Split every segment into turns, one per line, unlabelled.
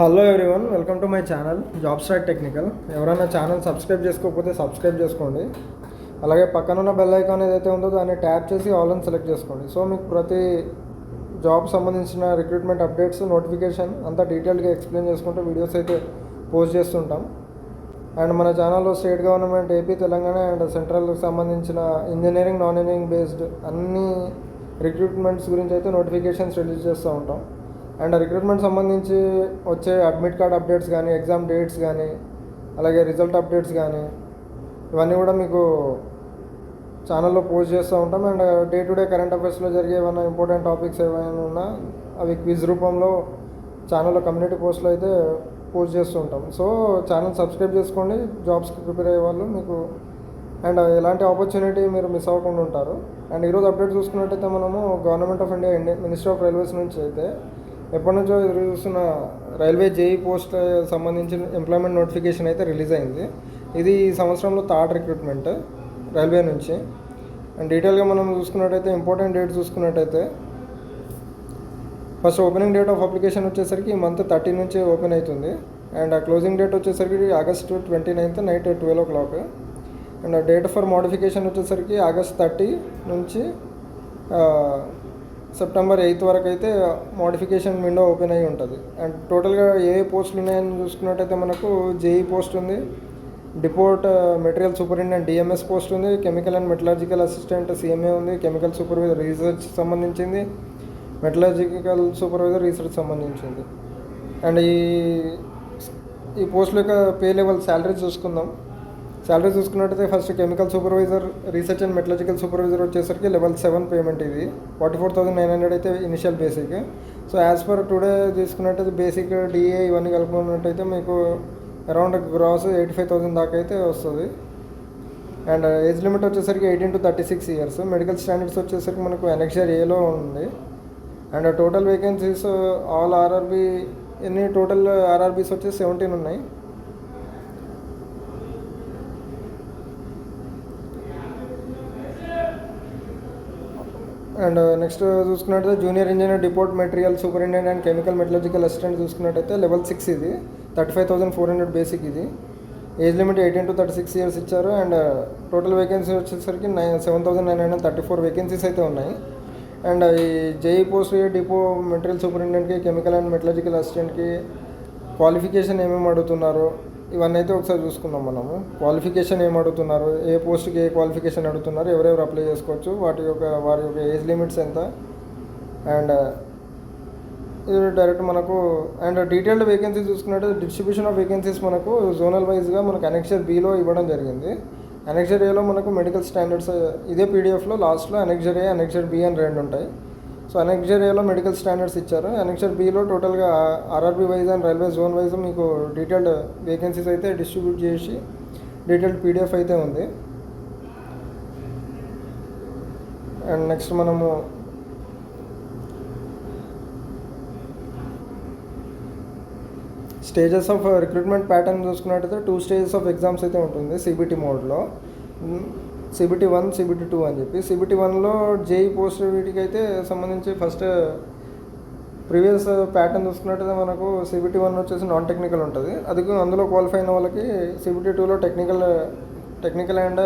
Hello everyone welcome to my channel job start technical ఎవరైనా channel subscribe చేసుకోకపోతే subscribe చేసుకోండి. అలాగే పక్కన ఉన్న బెల్ ఐకాన్ ఏదైతే ఉందో దాన్ని ట్యాప్ చేసి ఆల్ అని సెలెక్ట్ చేసుకోండి. సో మీకు ప్రతి జాబ్ సంబంధించిన రిక్రూట్మెంట్ అప్డేట్స్ నోటిఫికేషన్ అంతా డీటెయిల్గా ఎక్స్ప్లెయిన్ చేసుకుంటూ వీడియోస్ అయితే పోస్ట్ చేస్తుంటాం. అండ్ మన ఛానల్లో state government AP Telangana and సెంట్రల్కి సంబంధించిన ఇంజనీరింగ్ నాన్ ఇంజనీరింగ్ బేస్డ్ అన్ని రిక్రూట్మెంట్స్ గురించి అయితే నోటిఫికేషన్స్ రిలీజ్ చేస్తూ ఉంటాం. అండ్ రిక్రూట్మెంట్ సంబంధించి వచ్చే అడ్మిట్ కార్డ్ అప్డేట్స్ కానీ ఎగ్జామ్ డేట్స్ కానీ అలాగే రిజల్ట్ అప్డేట్స్ కానీ ఇవన్నీ కూడా మీకు ఛానల్లో పోస్ట్ చేస్తూ ఉంటాం. And day to day current అఫైర్స్లో జరిగే ఏమైనా ఇంపార్టెంట్ టాపిక్స్ ఏమైనా ఉన్నా అవి క్విజ్ రూపంలో ఛానల్లో కమ్యూనిటీ పోస్ట్లో అయితే పోస్ట్ చేస్తూ ఉంటాం. సో ఛానల్ సబ్స్క్రైబ్ చేసుకోండి. జాబ్స్కి ప్రిపేర్ అయ్యే వాళ్ళు మీకు. అండ్ ఎలాంటి ఆపర్చునిటీ మీరు మిస్ అవ్వకుండా ఉంటారు. అండ్ ఈరోజు అప్డేట్ చూసుకున్నట్టయితే మనము government of India India ministry of railways నుంచి అయితే ఎప్పటి నుంచో ఎదురు చూస్తున్న రైల్వే జేఈ పోస్ట్ సంబంధించిన ఎంప్లాయ్మెంట్ నోటిఫికేషన్ అయితే రిలీజ్ అయింది. ఇది ఈ సంవత్సరంలో థర్డ్ రిక్రూట్మెంట్ రైల్వే నుంచి. అండ్ డీటెయిల్గా మనం చూసుకున్నట్టయితే ఇంపార్టెంట్ డేట్ చూసుకున్నట్టయితే first opening date of application వచ్చేసరికి ఈ మంత్ థర్టీ నుంచి ఓపెన్ అవుతుంది. అండ్ ఆ క్లోజింగ్ డేట్ వచ్చేసరికి August twenty ninth night twelve o'clock and date for modification వచ్చేసరికి ఆగస్ట్ థర్టీ నుంచి సెప్టెంబర్ ఎయిత్ వరకు అయితే మోడిఫికేషన్ విండో ఓపెన్ అయి ఉంటుంది. అండ్ టోటల్గా ఏ ఏ పోస్టులు ఉన్నాయని చూసుకున్నట్టయితే మనకు జేఈ పోస్ట్ ఉంది depot material superintendent DMS post ఉంది chemical and metallurgical assistant CMA ఉంది కెమికల్ సూపర్వైజర్ రీసెర్చ్ సంబంధించింది మెటలాజికల్ సూపర్వైజర్ రీసెర్చ్ సంబంధించింది. అండ్ ఈ ఈ పోస్టుల యొక్క పే లెవెల్ శాలరీ చూసుకుందాం. శాలరీ చూసుకున్నట్టయితే first chemical supervisor research and metallurgical supervisor వచ్చేసరికి లెవెల్ సెవెన్ పేమెంట్ ఇది. Forty four thousand nine hundred అయితే initial basic. So as per today తీసుకున్నట్టయితే బేసిక్ డిఏ ఇవన్నీ కలుపుకున్నట్టయితే మీకు around gross eighty five thousand దాకా అయితే వస్తుంది. అండ్ ఏజ్ లిమిట్ వచ్చేసరికి eighteen to thirty six years. Medical standards వచ్చేసరికి మనకు ఎనెక్షర్ ఏలో ఉంది. And total vacancies all RRB ఎన్ని టోటల్ ఆర్ఆర్బీస్ వచ్చేసి సెవెంటీన్ ఉన్నాయి. అండ్ నెక్స్ట్ చూసుకున్నట్టయితే junior engineer depot material superintendent and chemical metallurgical assistant చూసుకున్నట్టయితే లెవెల్ సిక్స్ ఇది. Thirty five thousand four hundred basic ఇది. Age limit eighteen to thirty six years ఇచ్చారు and total vacancy వచ్చేసరికి nine seven thousand nine hundred thirty four vacancies అయితే ఉన్నాయి. And ఈ JE post depot material సూపరింటెండెంట్కి chemical and metallurgical అసిస్టెంట్కి qualification ఏమేమి అడుగుతున్నారు? ఇవన్నీ అయితే ఒకసారి చూసుకుందాం మనము. క్వాలిఫికేషన్ ఏం అడుగుతున్నారు ఏ పోస్ట్కి ఏ క్వాలిఫికేషన్ అడుగుతున్నారు? ఎవరెవరు అప్లై చేసుకోవచ్చు? వాటి యొక్క వారి యొక్క ఏజ్ లిమిట్స్ ఎంత? అండ్ uh, ఇది డైరెక్ట్ మనకు అండ్ డీటెయిల్డ్ వేకెన్సీ చూసుకున్నట్టు డిస్ట్రిబ్యూషన్ ఆఫ్ వేకెన్సీస్ మనకు జోనల్ వైజ్గా మనకు అనెక్షర్ బిలో ఇవ్వడం జరిగింది. అనెక్షర్ ఏలో మనకు మెడికల్ స్టాండర్డ్స్ ఇదే పీడిఎఫ్లో లాస్ట్లో అనెక్షర్ ఏ అనెక్షర్ బి అని రెండు ఉంటాయి. సో అనెక్షర్ ఏలో మెడికల్ స్టాండర్డ్స్ ఇచ్చారు. అనెక్షర్ బిలో టోటల్గా RRB wise and railway zone wise మీకు డీటెయిల్డ్ వేకెన్సీస్ అయితే డిస్ట్రిబ్యూట్ చేసి డీటెయిల్డ్ పీడిఎఫ్ అయితే ఉంది. అండ్ నెక్స్ట్ మనము స్టేజెస్ ఆఫ్ రిక్రూట్మెంట్ ప్యాటర్న్ చూసుకున్నట్టయితే టూ స్టేజెస్ ఆఫ్ ఎగ్జామ్స్ అయితే ఉంటుంది సిబిటి మోడ్లో సిబిటి వన్ సిబిటి టూ అని చెప్పి. సిబిటి వన్లో జేఈ పోస్ట్ వీటికి అయితే సంబంధించి ఫస్ట్ ప్రీవియస్ ప్యాటర్న్ చూసుకున్నట్టయితే మనకు సిబిటి వన్ వచ్చేసి నాన్ టెక్నికల్ ఉంటుంది. అది అందులో క్వాలిఫై అయిన వాళ్ళకి సిబిటి టూలో టెక్నికల్ టెక్నికల్ అండ్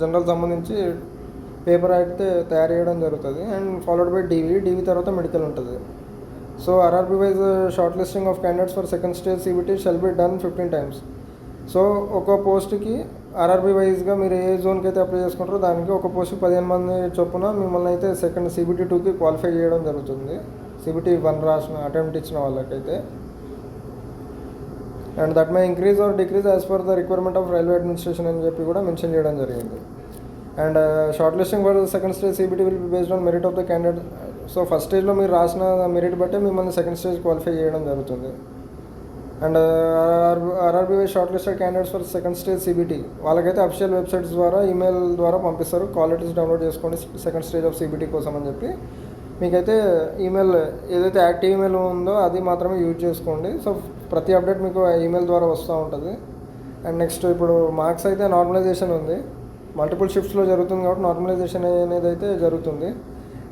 జనరల్ సంబంధించి పేపర్ అయితే తయారు చేయడం జరుగుతుంది. And followed by DV DV తర్వాత మెడికల్ ఉంటుంది. So RRB wise short listing of candidates for second stage CBT shall be done fifteen times so ఒక పోస్ట్కి ఆర్ఆర్బీ వైజ్గా మీరు ఏ జోన్కి అయితే అప్లై చేసుకుంటారో దానికి ఒక పోస్ట్ పదిహేను మంది చొప్పున మిమ్మల్ని అయితే సెకండ్ సిబిటీ టూకి క్వాలిఫై చేయడం జరుగుతుంది. సిబిటీ వన్ రాసిన అటెంప్ట్ ఇచ్చిన వాళ్ళకైతే. And that my increase or decrease as per the requirement of railway administration అని చెప్పి కూడా మెన్షన్ చేయడం జరిగింది. And short listing for second stage CBT will be based on merit of the candidate so first స్టేజ్లో మీరు రాసిన merit బట్టే మిమ్మల్ని సెకండ్ స్టేజ్ క్వాలిఫై చేయడం జరుగుతుంది. And RRB short listed candidates for second stage CBT వాళ్ళకైతే అఫిషియల్ వెబ్సైట్స్ ద్వారా email ద్వారా పంపిస్తారు. క్వాలిటీస్ డౌన్లోడ్ చేసుకోండి సెకండ్ స్టేజ్ ఆఫ్ సిబిటీ కోసం అని చెప్పి. మీకైతే ఈమెయిల్ ఏదైతే యాక్టివ్ ఈమెయిల్ ఉందో అది మాత్రమే యూజ్ చేసుకోండి. సో ప్రతి అప్డేట్ మీకు ఈమెయిల్ ద్వారా వస్తూ ఉంటుంది. అండ్ నెక్స్ట్ ఇప్పుడు మార్క్స్ అయితే నార్మలైజేషన్ ఉంది. మల్టిపుల్ షిఫ్ట్స్లో జరుగుతుంది కాబట్టి నార్మలైజేషన్ అనేది అయితే జరుగుతుంది.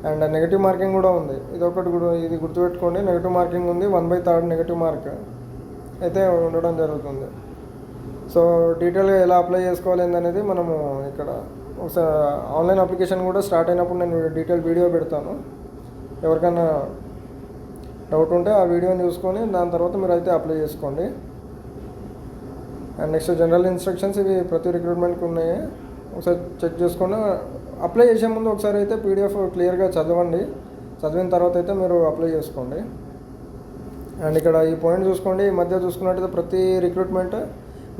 అండ్ నెగిటివ్ మార్కింగ్ కూడా ఉంది. ఇది ఒకటి కూడా ఇది గుర్తుపెట్టుకోండి. నెగిటివ్ మార్కింగ్ ఉంది. One by third negative mark అయితే ఉండడం జరుగుతుంది. సో డీటెయిల్గా ఎలా అప్లై చేసుకోవాలి అనేది మనము ఇక్కడ ఒకసారి ఆన్లైన్ అప్లికేషన్ కూడా స్టార్ట్ అయినప్పుడు నేను డీటెయిల్ వీడియో పెడతాను. ఎవరికైనా డౌట్ ఉంటే ఆ వీడియోని చూసుకొని దాని తర్వాత మీరు అయితే అప్లై చేసుకోండి. అండ్ నెక్స్ట్ జనరల్ ఇన్స్ట్రక్షన్స్ ఇవి ప్రతి రిక్రూట్మెంట్కి ఉన్నాయి. ఒకసారి చెక్ చేసుకోండి అప్లై చేసే ముందు ఒకసారి అయితే పీడిఎఫ్ క్లియర్గా చదవండి. చదివిన తర్వాత అయితే మీరు అప్లై చేసుకోండి. అండ్ ఇక్కడ ఈ పాయింట్ చూసుకోండి ఈ మధ్య చూసుకున్నట్టయితే ప్రతి రిక్రూట్మెంట్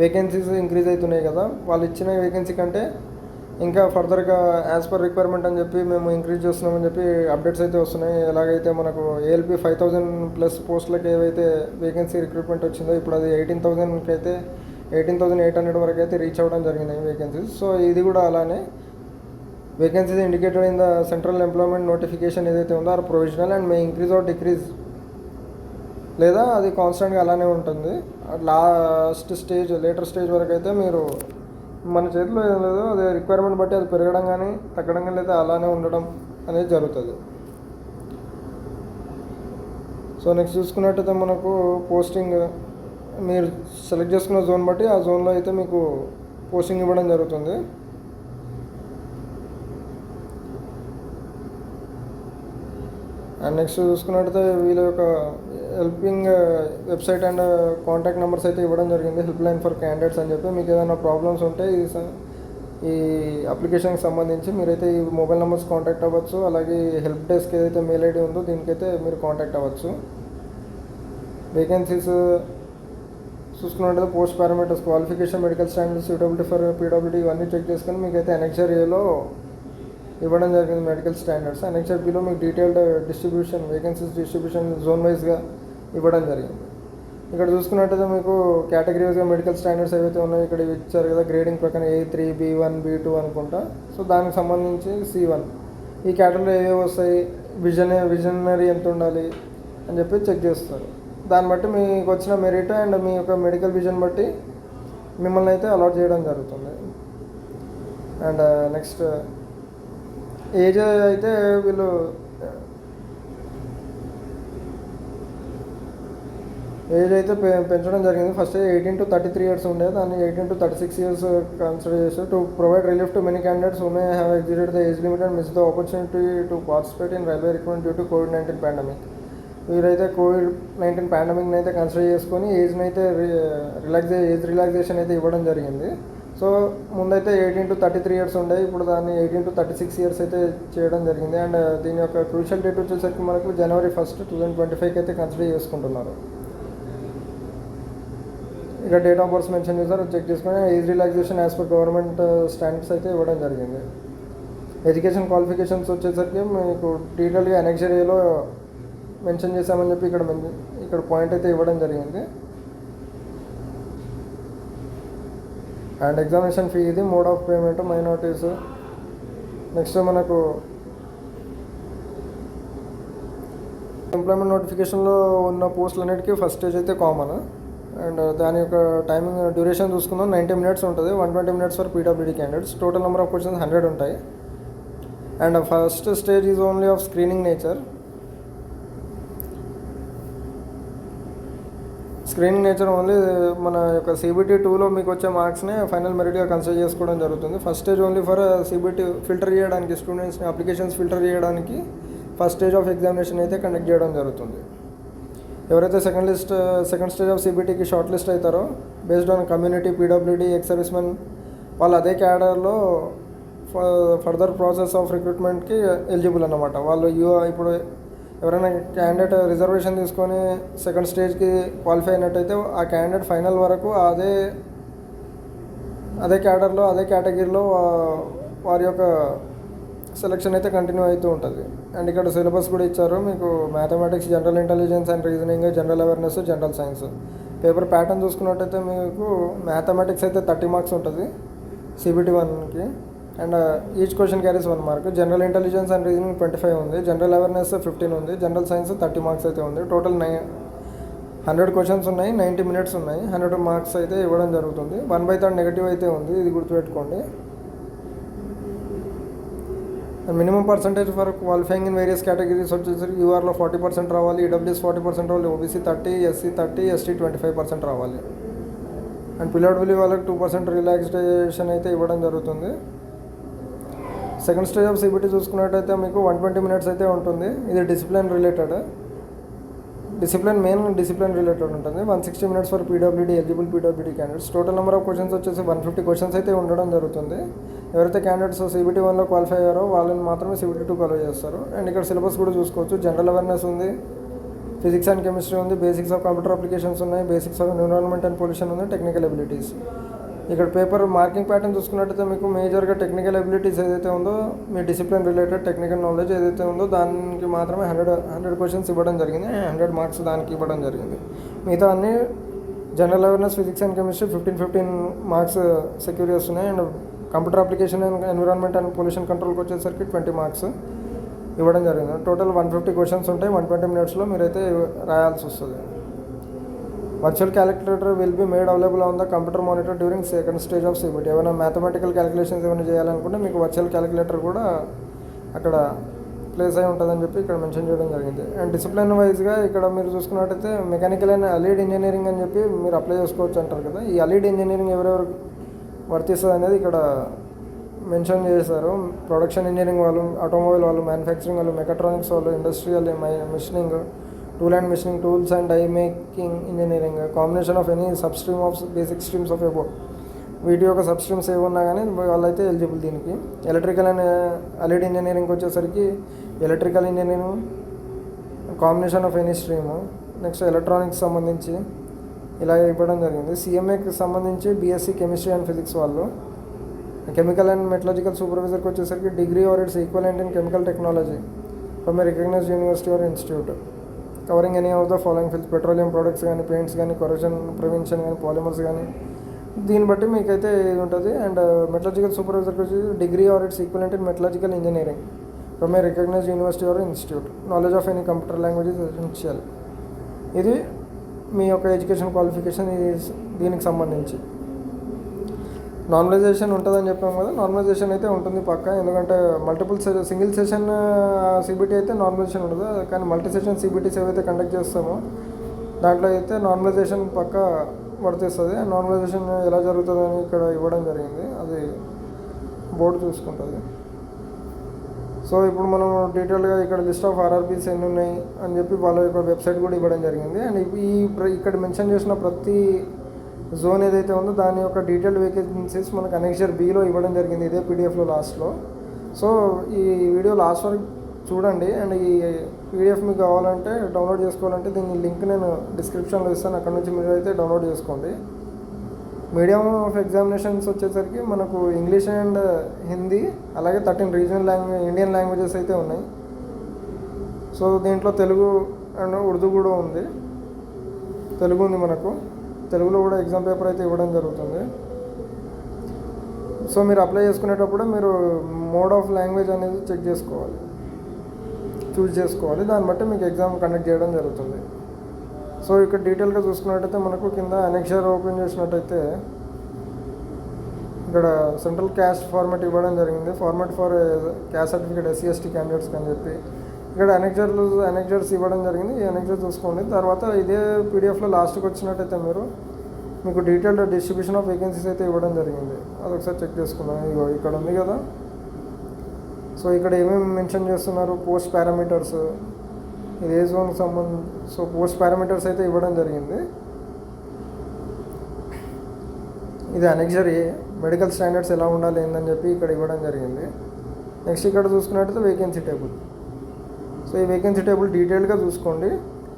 వేకెన్సీస్ ఇంక్రీజ్ అవుతున్నాయి కదా. వాళ్ళు ఇచ్చిన వేకెన్సీ కంటే ఇంకా ఫర్దర్గా యాజ్ పర్ రిక్వైర్మెంట్ అని చెప్పి మేము ఇంక్రీజ్ చేస్తున్నామని చెప్పి అప్డేట్స్ అయితే వస్తున్నాయి. ఎలాగైతే మనకు ఏఎల్పి ఫైవ్ థౌజండ్ ప్లస్ పోస్టులకు ఏవైతే వేకెన్సీ రిక్రూట్మెంట్ వచ్చిందో ఇప్పుడు అది ఎయిటీన్ థౌజండ్కి అయితే ఎయిటీన్ థౌజండ్ ఎయిట్ హండ్రెడ్ వరకు అయితే రీచ్ అవ్వడం జరిగింది వేకెన్సీస్ సో ఇది కూడా అలానే vacancies indicated in the central employment notification ఏదైతే ఉందో are provisional and may increase or decrease లేదా అది కాన్స్టెంట్గా అలానే ఉంటుంది. లాస్ట్ స్టేజ్ లేటర్ స్టేజ్ వరకు అయితే మీరు మన చేతిలో ఏం లేదు అది రిక్వైర్మెంట్ బట్టి అది పెరగడం కానీ తగ్గడం కానీ లేదా అలానే ఉండడం అనేది జరుగుతుంది. సో నెక్స్ట్ చూసుకున్నట్టయితే మనకు పోస్టింగ్ మీరు సెలెక్ట్ చేసుకున్న జోన్ బట్టి ఆ జోన్లో అయితే మీకు పోస్టింగ్ ఇవ్వడం జరుగుతుంది. అండ్ నెక్స్ట్ చూసుకున్నట్టయితే వీళ్ళ యొక్క helping website and contact numbers అయితే ఇవ్వడం జరిగింది. హెల్ప్ లైన్ ఫర్ క్యాండిడేట్స్ అని చెప్పి మీకు ఏదైనా ప్రాబ్లమ్స్ ఉంటే ఈ ఈ అప్లికేషన్కి సంబంధించి మీరైతే ఈ మొబైల్ నెంబర్స్ కాంటాక్ట్ అవ్వచ్చు. అలాగే హెల్ప్ డెస్క్ ఏదైతే మెయిల్ ఐడి ఉందో దీనికైతే మీరు కాంటాక్ట్ అవ్వచ్చు. వేకెన్సీస్ చూసుకున్నట్టయితే post parameters qualification medical standards suitability for PWD ఇవన్నీ చెక్ చేసుకొని మీకైతే ఎన్ఎక్స్ఆర్ ఏలో ఇవ్వడం జరిగింది మెడికల్ స్టాండర్డ్స్ ఎన్ఎక్స్ఆర్ బిలో మీకు detailed distribution vacancies distribution zone వైజ్గా ఇవ్వడం జరిగింది. ఇక్కడ చూసుకున్నట్టయితే మీకు కేటగిరీస్గా మెడికల్ స్టాండర్డ్స్ ఏవైతే ఉన్నాయో ఇక్కడ ఇవి ఇచ్చారు కదా గ్రేడింగ్ ప్రకారం A three B one B two అనుకుంటా. సో దానికి సంబంధించి సి వన్. ఈ కేటగిరీలో ఏవేవి వస్తాయి? విజన్ విజనరీ ఎంత ఉండాలి అని చెప్పి చెక్ చేస్తారు. దాన్ని బట్టి మీకు వచ్చిన మెరిట్ అండ్ మీ యొక్క మెడికల్ విజన్ బట్టి మిమ్మల్ని అయితే అలాట్ చేయడం జరుగుతుంది. అండ్ నెక్స్ట్ ఏజ్ అయితే వీళ్ళు ఏజ్ అయితే పె- పెంచడం జరిగింది. First eighteen to thirty three years ఉండే. దాన్ని eighteen to thirty six years consider చేసి to provide relief to many candidates who may have exited the age limit and miss the opportunity to participate in railway recruitment due to COVID nineteen pandemic వీరైతే COVID nineteen పాండమిక్ని అయితే consider చేసుకొని ఏజ్ని అయితే రిలాక్సే age relaxation అయితే ఇవ్వడం జరిగింది. So ముందైతే eighteen to thirty three years ఉండే. ఇప్పుడు దాన్ని eighteen to thirty six years అయితే చేయడం జరిగింది. అండ్ uh, దీని యొక్క క్రూషియల్ డేట్ వచ్చేసరికి మనకు జనవరి ఫస్ట్ టూ థౌజండ్ ట్వంటీ ఫైవ్కి అయితే కన్సిడర్ చేసుకుంటున్నారు. ఇక డేట్ ఆఫ్ బర్త్ మెన్షన్ చేశారు చెక్ చేసుకుని age relaxation as per government standards అయితే ఇవ్వడం జరిగింది. ఎడ్యుకేషన్ క్వాలిఫికేషన్స్ వచ్చేసరికి మీకు డీటెయిల్గా ఎనెక్సరీలో మెన్షన్ చేశామని చెప్పి ఇక్కడ ఇక్కడ పాయింట్ అయితే ఇవ్వడం జరిగింది. అండ్ ఎగ్జామినేషన్ ఫీ ఇది mode of payment minorities next మనకు ఎంప్లాయ్మెంట్ నోటిఫికేషన్లో ఉన్న పోస్టులు అన్నిటికీ ఫస్ట్ స్టేజ్ అయితే కామన్ అండ్ దాని యొక్క టైమింగ్ డ్యూరేషన్ చూసుకుందాం నైంటీ మినిట్స్ ఉంటుంది. One twenty minutes for PWD candidates total number of questions hundred ఉంటాయి. And first stage is only of screening nature. Screening nature only మన యొక్క సిబిటీ టూలో మీకు వచ్చే మార్క్స్ని ఫైనల్ మెరిట్గా కన్సిడర్ చేసుకోవడం జరుగుతుంది. First stage only for CBT filter చేయడానికి స్టూడెంట్స్ని అప్లికేషన్స్ ఫిల్టర్ చేయడానికి ఫస్ట్ స్టేజ్ ఆఫ్ ఎగ్జామినేషన్ అయితే కండక్ట్ చేయడం జరుగుతుంది. ఎవరైతే second list second stage of సిబిటీకి short list అవుతారో based on community PWD ex service men వాళ్ళు అదే క్యాడర్లో ఫర్దర్ ప్రాసెస్ ఆఫ్ రిక్రూట్మెంట్కి ఎలిజిబుల్ అన్నమాట. వాళ్ళు యూ ఇప్పుడు ఎవరైనా క్యాండిడేట్ రిజర్వేషన్ తీసుకొని సెకండ్ స్టేజ్కి క్వాలిఫై అయినట్టయితే ఆ క్యాండిడేట్ ఫైనల్ వరకు అదే అదే క్యాడర్లో అదే కేటగిరీలో వారి యొక్క సెలెక్షన్ అయితే కంటిన్యూ అవుతూ ఉంటుంది. అండ్ ఇక్కడ సిలబస్ కూడా ఇచ్చారు. మీకు mathematics general intelligence and reasoning general awareness general science. Paper pattern చూసుకున్నట్టయితే మీకు మ్యాథమెటిక్స్ అయితే థర్టీ మార్క్స్ ఉంటుంది సిబిటీ వన్కి and each question carries one mark general intelligence and reasoning twenty five ఉంది. జనరల్ అవేర్నెస్ ఫిఫ్టీన్ ఉంది. జనరల్ సైన్స్ థర్టీ మార్క్స్ అయితే ఉంది. Total నై హండ్రెడ్ క్వశ్చన్స్ ఉన్నాయి. నైంటీ మినిట్స్ ఉన్నాయి. హండ్రెడ్ మార్క్స్ అయితే ఇవ్వడం జరుగుతుంది. వన్ బై థర్డ్ నెగిటివ్ అయితే ఉంది. ఇది గుర్తుపెట్టుకోండి. Minimum percentage for qualifying in various categories వచ్చేసరికి యూఆర్లో ఫార్టీ పర్సెంట్ రావాలి ఈడబ్ల్యూఎస్ ఫార్టీ పర్సెంట్ రావాలి OBC thirty SC thirty ST twenty five percent రావాలి. అండ్ పిల్లడబ్ల్యూ వాళ్ళకి టూ పర్సెంట్ రిలాక్సేషన్ అయితే ఇవ్వడం జరుగుతుంది. సెకండ్ స్టేజ్ ఆఫ్ సిబిటీ చూసుకున్నట్టయితే మీకు వన్ ట్వంటీ మినిట్స్ అయితే ఉంటుంది. ఇది discipline related discipline main discipline related ఉంటుంది. One sixty minutes for PWD eligible PWD candidates total number of questions వచ్చేసి వన్ ఫిఫ్టీ క్వశ్చన్స్ అయితే ఉండడం జరుగుతుంది. ఎవరైతే క్యాండిడేట్స్ సిబిటీ వన్లో క్వాలిఫై అయ్యారో వాళ్ళని మాత్రమే సిబిటీ టూ క్వాలిఫై చేస్తారు. అండ్ ఇక్కడ సిలబస్ కూడా చూసుకోవచ్చు. జనరల్ అవేర్నెస్ ఉంది. ఫిజిక్స్ అండ్ కెమిస్ట్రీ ఉంది. బేసిక్స్ ఆఫ్ కంప్యూటర్ అప్లికేషన్స్ ఉన్నాయి. Basics of environment and pollution ఉంది. టెక్నికల్ ఎబిలిటీస్ ఇక్కడ పేపర్ మార్కింగ్ ప్యాటర్న్ చూసుకున్నట్టయితే మీకు మేజర్గా టెక్నికల్ ఎబిలిటీస్ ఏదైతే ఉందో మీ డిసిప్లిన్ రిలేటెడ్ టెక్నికల్ నాలెడ్జ్ ఏదైతే ఉందో దానికి మాత్రమే హండ్రెడ్ హండ్రెడ్ క్వశ్చన్స్ ఇవ్వడం జరిగింది. హండ్రెడ్ మార్క్స్ దానికి ఇవ్వడం జరిగింది. మిగతా అన్ని general awareness physics and chemistry fifteen fifteen marks secure చేస్తున్నాయి. And computer application and environment and pollution కంట్రోల్కి వచ్చేసరికి ట్వంటీ మార్క్స్ ఇవ్వడం జరిగింది. టోటల్ వన్ ఫిఫ్టీ క్వశ్చన్స్ ఉంటాయి. వన్ ట్వంటీ మినిట్స్లో మీరైతే రాయాల్సి వస్తుంది. Virtual calculator will be made available on the computer monitor during second stage of CBT ఏమైనా మ్యాథమెటికల్ క్యాలిక్యులేషన్స్ ఏమైనా చేయాలనుకుంటే మీకు వర్చువల్ క్యాలిక్యులేటర్ కూడా అక్కడ ప్లేస్ అయి ఉంటుందని చెప్పి ఇక్కడ మెన్షన్ చేయడం జరిగింది. అండ్ డిసిప్లిన్ వైజ్గా ఇక్కడ మీరు చూసుకున్నట్టయితే మెకానికల్ అండ్ అలీడ్ ఇంజనీరింగ్ అని చెప్పి మీరు అప్లై చేసుకోవచ్చు అంటారు కదా. ఈ అలీడ్ ఇంజనీరింగ్ ఎవరెవరు వర్తిస్తుంది అనేది ఇక్కడ మెన్షన్ చేశారు. ప్రొడక్షన్ ఇంజనీరింగ్ వాళ్ళు ఆటోమొబైల్ వాళ్ళు మ్యానుఫ్యాక్చరింగ్ వాళ్ళు మెకాట్రానిక్స్ వాళ్ళు industrial machining tool and machining tools and die making engineering combination of any sub stream of basic streams of above వీటి యొక్క సబ్ స్ట్రీమ్స్ ఏవి ఉన్నా కానీ వాళ్ళైతే ఎలిజిబుల్ దీనికి. ఎలక్ట్రికల్ అండ్ అలీడ్ ఇంజనీరింగ్ వచ్చేసరికి electrical engineering combination of any stream next electronics సంబంధించి ఇలా ఇవ్వడం జరిగింది. సిఎంఏకి సంబంధించి బీఎస్సీ కెమిస్ట్రీ అండ్ ఫిజిక్స్ వాళ్ళు. కెమికల్ అండ్ మెటలాజికల్ సూపర్వైజర్కి వచ్చేసరికి degree or its equivalent in chemical technology from a recognized university or institute covering any of the following fields petroleum products కానీ పెయింట్స్ కానీ కొరజన్ ప్రివెన్షన్ కానీ polymers కానీ దీన్ని బట్టి మీకైతే ఇది ఉంటుంది. అండ్ uh, మెటలాజికల్ సూపర్వైజర్కి వచ్చి degree or its equivalent in metallurgical engineering from a recognize university or institute knowledge of any computer languages చేయాలి ఎసెన్షియల్ ఇది మీ యొక్క ఎడ్యుకేషన్ క్వాలిఫికేషన్ ఇది దీనికి సంబంధించి. నార్మలైజేషన్ ఉంటుందని చెప్పాము కదా నార్మలైజేషన్ అయితే ఉంటుంది పక్క ఎందుకంటే మల్టిపుల్ సింగిల్ సెషన్ సిబిటీ అయితే నార్మలైజేషన్ ఉండదు కానీ మల్టీ సెషన్ సిబిటీస్ ఏవైతే కండక్ట్ చేస్తామో దాంట్లో అయితే నార్మలైజేషన్ పక్క వర్తిస్తుంది. నార్మలైజేషన్ ఎలా జరుగుతుందని ఇక్కడ ఇవ్వడం జరిగింది అది బోర్డు చూసుకుంటుంది. సో ఇప్పుడు మనం డీటెయిల్గా ఇక్కడ లిస్ట్ ఆఫ్ ఆర్ఆర్బీస్ ఎన్ని ఉన్నాయి అని చెప్పి వాళ్ళ యొక్క వెబ్సైట్ కూడా ఇవ్వడం జరిగింది. అండ్ ఈ ప్ర- ఇక్కడ మెన్షన్ చేసిన ప్రతి జోన్ ఏదైతే ఉందో దాని యొక్క డీటెయిల్డ్ వేకెన్సీస్ మనకు అనెక్షర్ బీలో ఇవ్వడం జరిగింది ఇదే పీడిఎఫ్లో లాస్ట్లో సో ఈ వీడియో లాస్ట్ వరకు చూడండి. అండ్ ఈ పీడిఎఫ్ మీకు కావాలంటే డౌన్లోడ్ చేసుకోవాలంటే దీని లింక్ నేను డిస్క్రిప్షన్లో ఇస్తాను. అక్కడ నుంచి మీరు అయితే డౌన్లోడ్ చేసుకోండి. మీడియం ఆఫ్ ఎగ్జామినేషన్స్ వచ్చేసరికి మనకు ఇంగ్లీష్ అండ్ హిందీ అలాగే thirteen regional language Indian languages అయితే ఉన్నాయి. సో దీంట్లో తెలుగు అండ్ ఉర్దూ కూడా ఉంది. తెలుగు ఉంది మనకు. తెలుగులో కూడా ఎగ్జామ్ పేపర్ అయితే ఇవ్వడం జరుగుతుంది. సో మీరు అప్లై చేసుకునేటప్పుడు మీరు మోడ్ ఆఫ్ లాంగ్వేజ్ అనేది చెక్ చేసుకోవాలి. చూస్ చేసుకోవాలి. దాన్ని బట్టి మీకు ఎగ్జామ్ కండక్ట్ చేయడం జరుగుతుంది. సో ఇక్కడ డీటెయిల్గా చూసుకున్నట్టయితే మనకు కింద అనెక్షర్ ఓపెన్ చేసినట్టయితే ఇక్కడ సెంట్రల్ క్యాస్ట్ ఫార్మాట్ ఇవ్వడం జరిగింది. Format for caste certificate SC ST క్యాండిడేట్స్కి అని చెప్పి ఇక్కడ అనెక్జర్లు అనెక్జర్స్ ఇవ్వడం జరిగింది. ఈ అనెక్జర్ చూసుకోండి. తర్వాత ఇదే పీడిఎఫ్లో లాస్ట్కి వచ్చినట్టయితే మీరు మీకు డీటెయిల్డ్ డిస్ట్రిబ్యూషన్ ఆఫ్ వేకెన్సీస్ అయితే ఇవ్వడం జరిగింది. అది ఒకసారి చెక్ చేసుకుందాం. ఇగో ఇక్కడ ఉంది కదా. సో ఇక్కడ ఏమేమి మెన్షన్ చేస్తున్నారు? పోస్ట్ పారామీటర్స్ ఇది ఏ జోన్కి సంబంధం సో పోస్ట్ పారామీటర్స్ అయితే ఇవ్వడం జరిగింది. ఇది అనెక్జర్ ఏ మెడికల్ స్టాండర్డ్స్ ఎలా ఉండాలి ఏందని చెప్పి ఇక్కడ ఇవ్వడం జరిగింది. నెక్స్ట్ ఇక్కడ చూసుకున్నట్టయితే వేకెన్సీ టేబుల్ సో ఈ వేకెన్సీ టేబుల్ డీటెయిల్గా చూసుకోండి.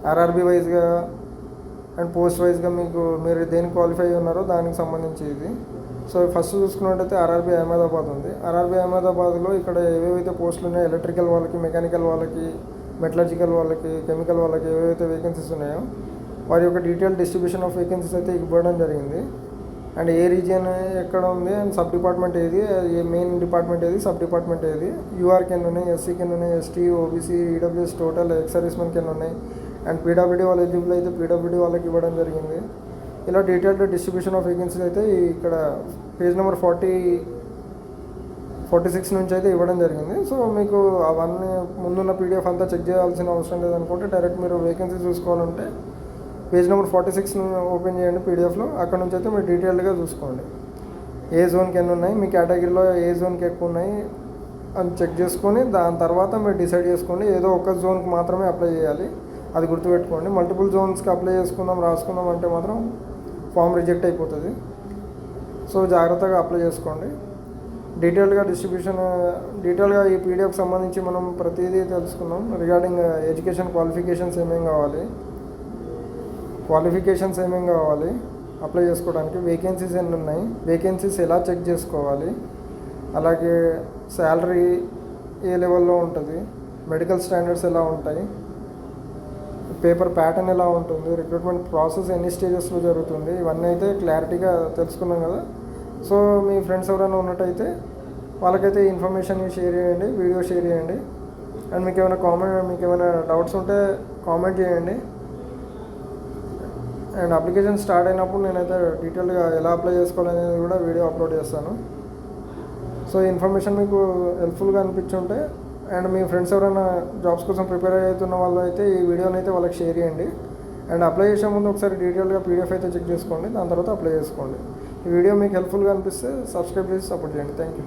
ఆర్ఆర్బీ వైజ్గా అండ్ పోస్ట్ వైజ్గా మీకు మీరు దేని క్వాలిఫై ఉన్నారో దానికి సంబంధించి ఇది. సో ఫస్ట్ చూసుకున్నట్టయితే ఆర్ఆర్బీ అహ్మదాబాద్ ఉంది. ఆర్ఆర్బీ అహ్మదాబాద్లో ఇక్కడ ఏవేవైతే పోస్టులు ఉన్నాయో ఎలక్ట్రికల్ వాళ్ళకి మెకానికల్ వాళ్ళకి మెటలజికల్ వాళ్ళకి కెమికల్ వాళ్ళకి ఏవైతే వేకెన్సీస్ ఉన్నాయో వారి యొక్క డీటెయిల్ డిస్ట్రిబ్యూషన్ ఆఫ్ వేకెన్సీస్ అయితే ఇవ్వడం జరిగింది. అండ్ ఏ రీజియన్ ఎక్కడ ఉంది అండ్ సబ్ డిపార్ట్మెంట్ ఏది ఏ మెయిన్ డిపార్ట్మెంట్ ఏది సబ్ డిపార్ట్మెంట్ ఏది? యూఆర్ కింద ఉన్నాయి ఎస్సీ కింద ఉన్నాయి ST OBC EWS total ex servicemen కింద ఉన్నాయి. అండ్ పీడబ్ల్యూడీ వాళ్ళు ఎలిజిబుల్ అయితే పీడబ్ల్యూడీ వాళ్ళకి ఇవ్వడం జరిగింది. ఇలా డీటెయిల్డ్ డిస్ట్రిబ్యూషన్ ఆఫ్ వేకెన్సీ అయితే ఇక్కడ page number forty forty six నుంచి అయితే ఇవ్వడం జరిగింది. సో మీకు అవన్నీ ముందున్న పీడిఎఫ్ అంతా చెక్ చేయాల్సిన అవసరం లేదనుకుంటే డైరెక్ట్ మీరు వేకెన్సీ చూసుకోవాలంటే page number forty six open చేయండి పీడిఎఫ్లో. అక్కడ నుంచి అయితే మీరు డీటెయిల్డ్గా చూసుకోండి. ఏ జోన్కి ఎన్ని ఉన్నాయి మీ కేటగిరీలో ఏ జోన్కి ఎక్కువ ఉన్నాయి అని చెక్ చేసుకొని దాని తర్వాత మీరు డిసైడ్ చేసుకోండి. ఏదో ఒక జోన్కి మాత్రమే అప్లై చేయాలి. అది గుర్తుపెట్టుకోండి. మల్టిపుల్ జోన్స్కి అప్లై చేసుకుందాం రాసుకుందాం అంటే మాత్రం ఫామ్ రిజెక్ట్ అయిపోతుంది. సో జాగ్రత్తగా అప్లై చేసుకోండి. డీటెయిల్గా డిస్ట్రిబ్యూషన్ డీటెయిల్గా ఈ పీడిఎఫ్కి సంబంధించి మనం ప్రతిదీ తెలుసుకున్నాం. రిగార్డింగ్ ఎడ్యుకేషన్ క్వాలిఫికేషన్స్ ఏమేమి కావాలి క్వాలిఫికేషన్స్ ఏమేమి కావాలి? అప్లై చేసుకోవడానికి వేకెన్సీస్ ఎన్ని ఉన్నాయి? వేకెన్సీస్ ఎలా చెక్ చేసుకోవాలి? అలాగే శాలరీ ఏ లెవెల్లో ఉంటుంది? మెడికల్ స్టాండర్డ్స్ ఎలా ఉంటాయి? పేపర్ ప్యాటర్న్ ఎలా ఉంటుంది? రిక్రూట్మెంట్ ప్రాసెస్ ఎన్ని స్టేజెస్లో జరుగుతుంది? ఇవన్నీ అయితే క్లారిటీగా తెలుసుకున్నాం కదా. సో మీ ఫ్రెండ్స్ ఎవరైనా ఉన్నట్టయితే వాళ్ళకైతే ఇన్ఫర్మేషన్ షేర్ చేయండి వీడియో షేర్ చేయండి. అండ్ మీకు ఏమైనా కామెంట్ మీకు ఏమైనా డౌట్స్ ఉంటే కామెంట్ చేయండి. అండ్ అప్లికేషన్ స్టార్ట్ అయినప్పుడు నేనైతే డీటెయిల్గా ఎలా అప్లై చేసుకోవాలనేది కూడా వీడియో అప్లోడ్ చేస్తాను. సో ఈ ఇన్ఫర్మేషన్ మీకు హెల్ప్ఫుల్గా అనిపించుంటే అండ్ మీ ఫ్రెండ్స్ ఎవరైనా జాబ్స్ కోసం ప్రిపేర్ అవుతున్న వాళ్ళు అయితే ఈ వీడియోని అయితే వాళ్ళకి షేర్ చేయండి. అండ్ అప్లై చేసే ముందు ఒకసారి డీటెయిల్గా పీడిఎఫ్ అయితే చెక్ చేసుకోండి. దాని తర్వాత అప్లై చేసుకోండి. ఈ వీడియో మీకు హెల్ప్ఫుల్గా అనిపిస్తే సబ్స్క్రైబ్ చేసి సపోర్ట్ చేయండి. Thank you